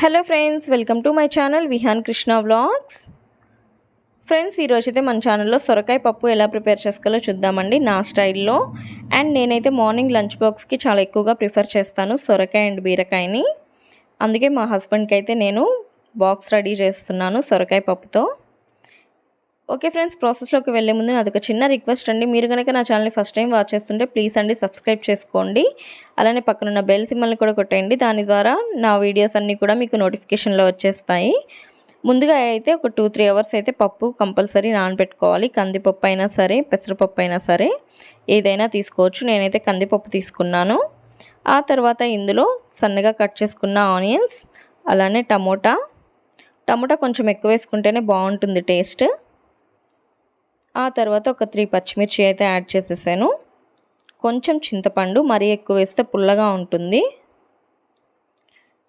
Hello friends welcome to my channel Vihaan Krishna vlogs friends ఈరోజైతే మన ఛానల్లో సొరకాయ పప్పు ఎలా ప్రిపేర్ చేసుకోవాలో చూద్దామండి నా స్టైల్లో. అండ్ నేనైతే మార్నింగ్ లంచ్ బాక్స్కి చాలా ఎక్కువగా ప్రిఫర్ చేస్తాను సొరకాయ అండ్ బీరకాయని. అందుకే మా హస్బెండ్కి అయితే నేను బాక్స్ రెడీ చేస్తున్నాను సొరకాయ పప్పుతో. ఓకే ఫ్రెండ్స్ ప్రాసెస్లోకి వెళ్ళే ముందు నాది ఒక చిన్న రిక్వెస్ట్ అండి. మీరు కనుక నా ఛానల్ని ఫస్ట్ టైం వాచ్ చేస్తుంటే ప్లీజ్ అండి సబ్స్క్రైబ్ చేసుకోండి. అలానే పక్కనున్న బెల్ సిమ్మల్ని కూడా కొట్టేయండి. దాని ద్వారా నా వీడియోస్ అన్నీ కూడా మీకు నోటిఫికేషన్లో వచ్చేస్తాయి. ముందుగా అయితే ఒక టూ త్రీ అవర్స్ అయితే పప్పు కంపల్సరీ నానబెట్టుకోవాలి. కందిపప్పు అయినా సరే పెసరపప్పు అయినా సరే ఏదైనా తీసుకోవచ్చు. నేనైతే కందిపప్పు తీసుకున్నాను. ఆ తర్వాత ఇందులో సన్నగా కట్ చేసుకున్న ఆనియన్స్ అలానే టమోటా. టమోటా కొంచెం ఎక్కువ వేసుకుంటేనే బాగుంటుంది టేస్ట్. ఆ తర్వాత ఒక త్రీ పచ్చిమిర్చి అయితే యాడ్ చేసేసాను. కొంచెం చింతపండు మరీ ఎక్కువ వేస్తే పుల్లగా ఉంటుంది.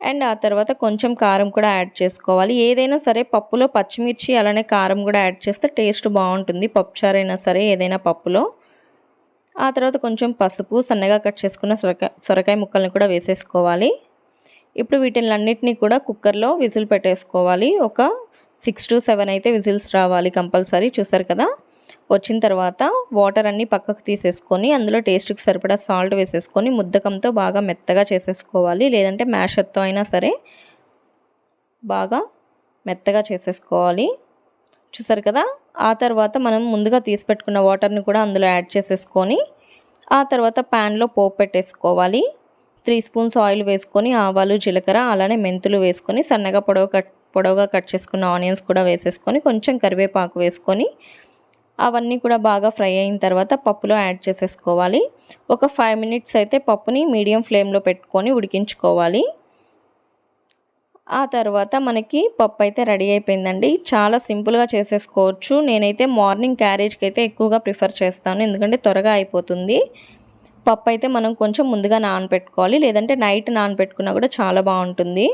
అండ్ ఆ తర్వాత కొంచెం కారం కూడా యాడ్ చేసుకోవాలి. ఏదైనా సరే పప్పులో పచ్చిమిర్చి అలానే కారం కూడా యాడ్ చేస్తే టేస్ట్ బాగుంటుంది. పప్పుచారు అయినా సరే ఏదైనా పప్పులో. ఆ తర్వాత కొంచెం పసుపు సన్నగా కట్ చేసుకున్న సొరకాయ సొరకాయ ముక్కల్ని కూడా వేసేసుకోవాలి. ఇప్పుడు వీటిని అన్నిటినీ కూడా కుక్కర్లో విజిల్ పెట్టేసుకోవాలి. ఒక సిక్స్ టు సెవెన్ అయితే విజిల్స్ రావాలి కంపల్సరీ. చూసారు కదా? వచ్చిన తర్వాత వాటర్ అన్నీ పక్కకు తీసేసుకొని అందులో టేస్ట్కి సరిపడా సాల్ట్ వేసేసుకొని ముద్దకంతో బాగా మెత్తగా చేసేసుకోవాలి. లేదంటే మ్యాషర్తో అయినా సరే బాగా మెత్తగా చేసేసుకోవాలి. చూసారు కదా? ఆ తర్వాత మనం ముందుగా తీసి పెట్టుకున్న వాటర్ని కూడా అందులో యాడ్ చేసేసుకొని ఆ తర్వాత ప్యాన్లో పోపు పెట్టేసుకోవాలి. త్రీ స్పూన్స్ ఆయిల్ వేసుకొని ఆవాలు జీలకర్ర అలానే మెంతులు వేసుకొని సన్నగా పొడవు కట్ పొడవుగా కట్ చేసుకున్న ఆనియన్స్ కూడా వేసేసుకొని కొంచెం కరివేపాకు వేసుకొని అవన్నీ కూడా బాగా ఫ్రై అయిన తర్వాత పప్పులో యాడ్ చేసేసుకోవాలి. ఒక ఫైవ్ మినిట్స్ అయితే పప్పుని మీడియం ఫ్లేమ్లో పెట్టుకొని ఉడికించుకోవాలి. ఆ తర్వాత మనకి పప్పు అయితే రెడీ అయిపోయిందండి. చాలా సింపుల్గా చేసేసుకోవచ్చు. నేనైతే మార్నింగ్ క్యారేజ్కి అయితే ఎక్కువగా ప్రిఫర్ చేస్తాను. ఎందుకంటే త్వరగా అయిపోతుంది. పప్పు అయితే మనం కొంచెం ముందుగా నానబెట్టుకోవాలి లేదంటే నైట్ నానబెట్టుకున్నా కూడా చాలా బాగుంటుంది.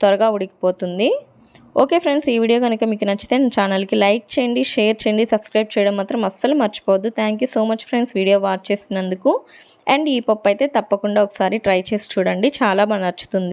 త్వరగా ఉడికిపోతుంది. ఓకే ఫ్రెండ్స్ ఈ వీడియో కనుక మీకు నచ్చితే నా ఛానల్కి లైక్ చేయండి షేర్ చేయండి సబ్స్క్రైబ్ చేయడం మాత్రం అస్సలు మర్చిపోవద్దు. Thank so much friends video watch చేసినందుకు. అండ్ ఈ పప్పు అయితే తప్పకుండా ఒకసారి ట్రై చేసి చూడండి చాలా బాగా నచ్చుతుంది.